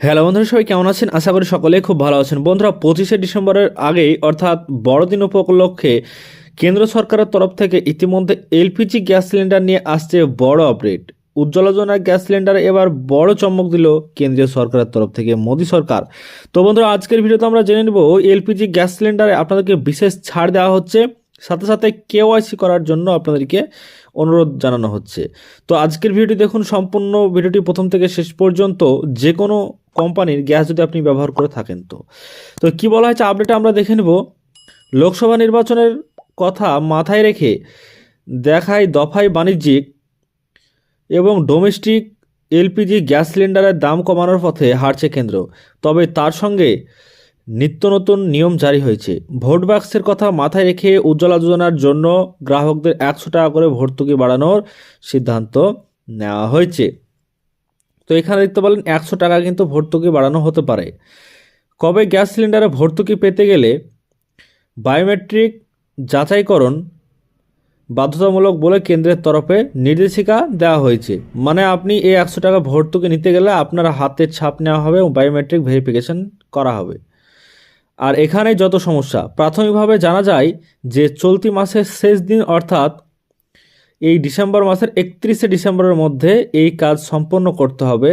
Hello বন্ধুরা, সবাই কেমন আছেন? আশা করি সকলে খুব ভালো আছেন। বন্ধুরা, পঁচিশে ডিসেম্বরের আগেই অর্থাৎ বড়দিন উপলক্ষে কেন্দ্র সরকারের তরফ থেকে ইতিমধ্যে এলপিজি গ্যাস সিলিন্ডার নিয়ে আসছে বড় আপডেট। উজ্জ্বলা যোজনা গ্যাস সিলিন্ডারে এবার বড় চমক দিল কেন্দ্রীয় সরকারের তরফ থেকে, মোদী সরকার। তো বন্ধুরা, আজকের ভিডিওতে আমরা জেনে নেব এলপিজি গ্যাস সিলিন্ডারে আপনাদেরকে বিশেষ ছাড় দেওয়া হচ্ছে। সাথে সাথে কেওয়াইসি করার জন্য আপনাদেরকে অনুরোধ জানানো হচ্ছে। তো আজকের ভিডিওটি দেখুন, সম্পূর্ণ ভিডিওটি প্রথম থেকে শেষ পর্যন্ত যে কোনো কোম্পানির গ্যাস যদি আপনি ব্যবহার করে থাকেন তো। তো কি বলা হয়েছে? আপডেটে আমরা দেখে নেব। লোকসভা নির্বাচনের কথা মাথায় রেখে দেখায় দফায় বাণিজ্যিক এবং ডোমেস্টিক এলপিজি গ্যাস সিলিন্ডারের দাম কমানোর পথে হারছে কেন্দ্র। তবে তার সঙ্গে নিত্য নতুন নিয়ম জারি হয়েছে। ভোট বাক্সের কথা মাথায় রেখে উজ্জ্বলা যোজনার জন্য গ্রাহকদের একশো টাকা করে ভর্তুকি বাড়ানোর সিদ্ধান্ত নেওয়া হয়েছে। তো এখানে দেখতে পেলেন একশো টাকা কিন্তু ভর্তুকি বাড়ানো হতে পারে। কবে গ্যাস সিলিন্ডারে ভর্তুকি পেতে গেলে বায়োমেট্রিক যাচাইকরণ বাধ্যতামূলক বলে কেন্দ্রের তরফে নির্দেশিকা দেওয়া হয়েছে। মানে আপনি এই একশো টাকা ভর্তুকি নিতে গেলে আপনার হাতের ছাপ নেওয়া হবে এবং বায়োমেট্রিক ভেরিফিকেশন করা হবে। আর এখানে যত সমস্যা, প্রাথমিকভাবে জানা যায় যে চলতি মাসের শেষ দিন অর্থাৎ এই ডিসেম্বর মাসের একত্রিশে ডিসেম্বরের মধ্যে এই কাজ সম্পন্ন করতে হবে।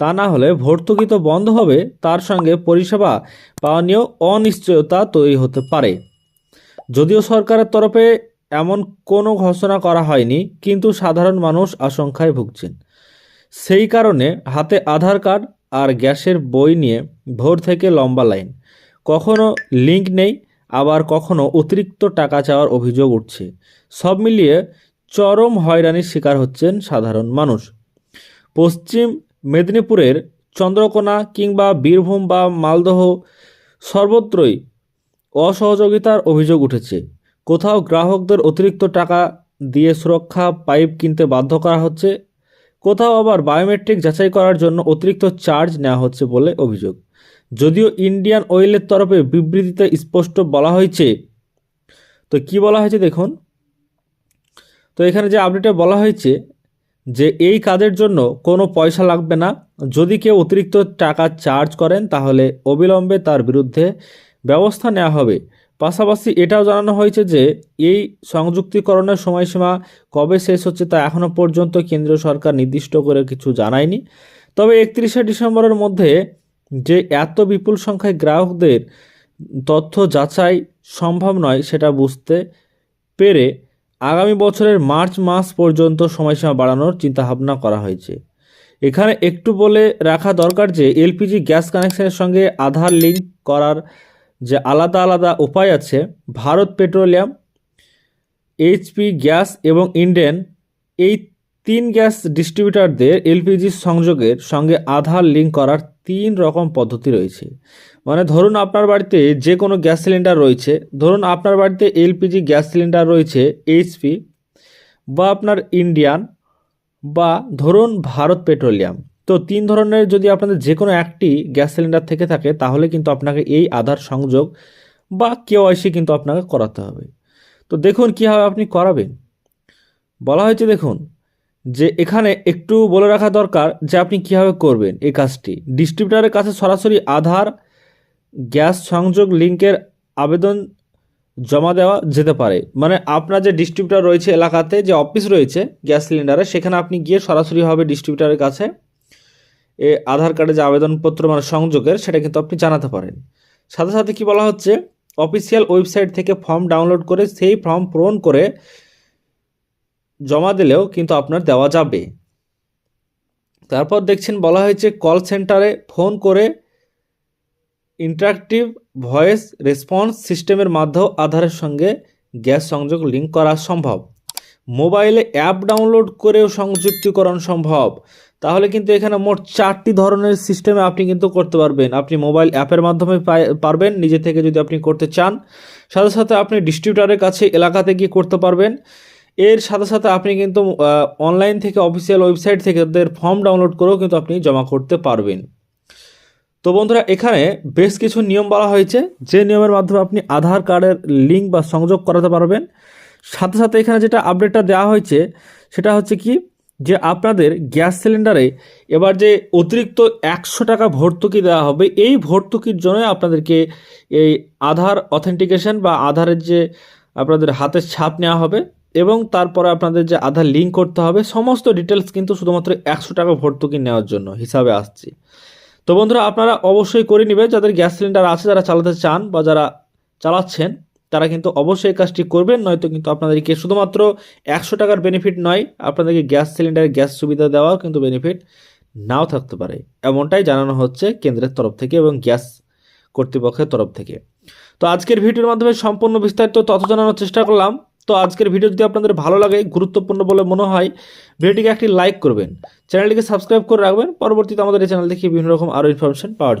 তা না হলে ভর্তুকি তো বন্ধ হবে, তার সঙ্গে পরিষেবা পাওয়া নিয়েও অনিশ্চয়তা তৈরি হতে পারে। যদিও সরকারের তরফে এমন কোনো ঘোষণা করা হয়নি, কিন্তু সাধারণ মানুষ আশঙ্কায় ভুগছেন। সেই কারণে হাতে আধার কার্ড আর গ্যাসের বই নিয়ে ভোর থেকে লম্বা লাইন। কখনো লিঙ্ক নেই, আবার কখনো অতিরিক্ত টাকা চাওয়ার অভিযোগ উঠছে। সব মিলিয়ে চরম হয়রানির শিকার হচ্ছেন সাধারণ মানুষ। পশ্চিম মেদিনীপুরের চন্দ্রকোনা কিংবা বীরভূম বা মালদহ সর্বত্রই অসহযোগিতার অভিযোগ উঠেছে। কোথাও গ্রাহকদের অতিরিক্ত টাকা দিয়ে সুরক্ষা পাইপ কিনতে বাধ্য করা হচ্ছে, কোথাও আবার বায়োমেট্রিক যাচাই করার জন্য অতিরিক্ত চার্জ নেওয়া হচ্ছে বলে অভিযোগ। যদিও ইন্ডিয়ান অয়েলের তরফে বিবৃতিতে স্পষ্ট বলা হয়েছে, তো কি বলা হয়েছে দেখুন। তো এখানে যে আপডেটে বলা হয়েছে যে এই কাজের জন্য কোনো পয়সা লাগবে না, যদি কেউ অতিরিক্ত টাকা চার্জ করেন তাহলে অবিলম্বে তার বিরুদ্ধে ব্যবস্থা নেওয়া হবে। পাশাপাশি এটাও জানানো হয়েছে যে এই সংযুক্তিকরণের সময়সীমা কবে শেষ হচ্ছে তা এখনও পর্যন্ত কেন্দ্রীয় সরকার নির্দিষ্ট করে কিছু জানায়নি। তবে একত্রিশে ডিসেম্বরের মধ্যে যে এত বিপুল সংখ্যায় গ্রাহকদের তথ্য যাচাই সম্ভব নয় সেটা বুঝতে পেরে আগামী বছরের মার্চ মাস পর্যন্ত সময়সীমা বাড়ানোর চিন্তাভাবনা করা হয়েছে। এখানে একটু বলে রাখা দরকার যে, এলপিজি গ্যাস কানেকশনের সঙ্গে আধার লিঙ্ক করার যে আলাদা আলাদা উপায় আছে, ভারত পেট্রোলিয়াম এইচপি গ্যাস এবং ইন্ডেন, এই তিন গ্যাস ডিস্ট্রিবিউটারদের এলপিজি সংযোগের সঙ্গে আধার লিঙ্ক করার তিন রকম পদ্ধতি রয়েছে। মানে ধরুন আপনার বাড়িতে যে কোনো গ্যাস সিলিন্ডার রয়েছে, ধরুন আপনার বাড়িতে এলপিজি গ্যাস সিলিন্ডার রয়েছে এইচপি বা আপনার ইন্ডিয়ান বা ধরুন ভারত পেট্রোলিয়াম। তো তিন ধরনের যদি আপনাদের যে কোনো একটি গ্যাস সিলিন্ডার থেকে থাকে, তাহলে কিন্তু আপনাকে এই আধার সংযোগ বা কেওয়াইসি কিন্তু আপনাকে করাতে হবে। তো দেখুন কীভাবে আপনি করাবেন। বলা হয়েছে দেখুন যে এখানে একটু বলে রাখা দরকার যে আপনি কীভাবে করবেন এই কাজটি। ডিস্ট্রিবিউটারের কাছে সরাসরি আধার, গ্যাস সংযোগ লিঙ্কের আবেদন জমা দেওয়া যেতে পারে। মানে আপনার যে ডিস্ট্রিবিউটার রয়েছে এলাকাতে, যে অফিস রয়েছে গ্যাস সিলিন্ডারে, সেখানে আপনি গিয়ে সরাসরিভাবে ডিস্ট্রিবিউটারের কাছে। এ আধার কার্ডে যে আবেদনপত্র মানে সংযোগের, সেটা কিন্তু আপনি জানাতে পারেন। সাথে সাথে কি বলা হচ্ছে, অফিসিয়াল ওয়েবসাইট থেকে ফর্ম ডাউনলোড করে, সেই ফর্ম পূরণ করে জমা দিলেও কিন্তু আপনার দেওয়া যাবে। তারপর দেখছেন বলা হয়েছে, কল সেন্টারে ফোন করে ইন্টারাক্টিভ ভয়েস রেসপন্স সিস্টেমের মাধ্যমেও আধারের সঙ্গে গ্যাস সংযোগ লিঙ্ক করা সম্ভব। মোবাইলে অ্যাপ ডাউনলোড করেও সংযুক্তিকরণ সম্ভব। তাহলে কিন্তু এখানে মোট চারটি ধরনের সিস্টেমে আপনি কিন্তু করতে পারবেন। আপনি মোবাইল অ্যাপের মাধ্যমে পারবেন, নিজে থেকে যদি আপনি করতে চান। সাথে সাথে আপনি ডিস্ট্রিবিউটারের কাছে এলাকাতে গিয়ে করতে পারবেন। এর সাথে সাথে আপনি কিন্তু অনলাইন থেকে অফিসিয়াল ওয়েবসাইট থেকে ওদের ফর্ম ডাউনলোড করেও কিন্তু আপনি জমা করতে পারবেন। তো বন্ধুরা, এখানে বেশ কিছু নিয়ম বলা হয়েছে। যে নিয়মের মাধ্যমে আপনি আধার কার্ডের লিঙ্ক বা সংযোগ করাতে পারবেন। সাথে সাথে এখানে যেটা আপডেটটা দেওয়া হয়েছে, সেটা হচ্ছে কি, যে আপনাদের গ্যাস সিলিন্ডারে এবার যে অতিরিক্ত একশো টাকা ভর্তুকি দেওয়া হবে, এই ভর্তুকির জন্য আপনাদেরকে এই আধার অথেন্টিকেশন বা আধারের যে আপনাদের হাতের ছাপ নেওয়া হবে। এবং তারপরে আপনাদের যে আধার লিঙ্ক করতে হবে, সমস্ত ডিটেলস কিন্তু শুধুমাত্র একশো টাকা ভর্তুকি নেওয়ার জন্য হিসাবে আসছে। তো বন্ধুরা, আপনারা অবশ্যই করে নেবেন যাদের গ্যাস সিলিন্ডার আছে, যারা চালাতে চান বা যারা চালাচ্ছেন, তারা কিন্তু অবশ্যই কাজটি করবেন, নয়তো কিন্তু আপনাদেরকে শুধুমাত্র একশো টাকার বেনিফিট নয়, আপনাদেরকে গ্যাস সিলিন্ডারে গ্যাস সুবিধা দেওয়াও কিন্তু বেনিফিট নাও থাকতে পারে। এমনটাই জানানো হচ্ছে কেন্দ্রের তরফ থেকে এবং গ্যাস কর্তৃপক্ষের তরফ থেকে। তো আজকের ভিডিওর মাধ্যমে সম্পূর্ণ বিস্তারিত তথ্য জানানোর চেষ্টা করলাম। তো আজকের ভিডিও যদি আপনাদের ভালো লাগে, গুরুত্বপূর্ণ বলে মনে হয় ভিডিওটিকে একটি লাইক করবেন চ্যানেলটিকে সাবস্ক্রাইব করে রাখবেন পরবর্তীতে আমাদের এই চ্যানেল থেকে বিভিন্ন রকম আরও ইনফরমেশন পাওয়ার।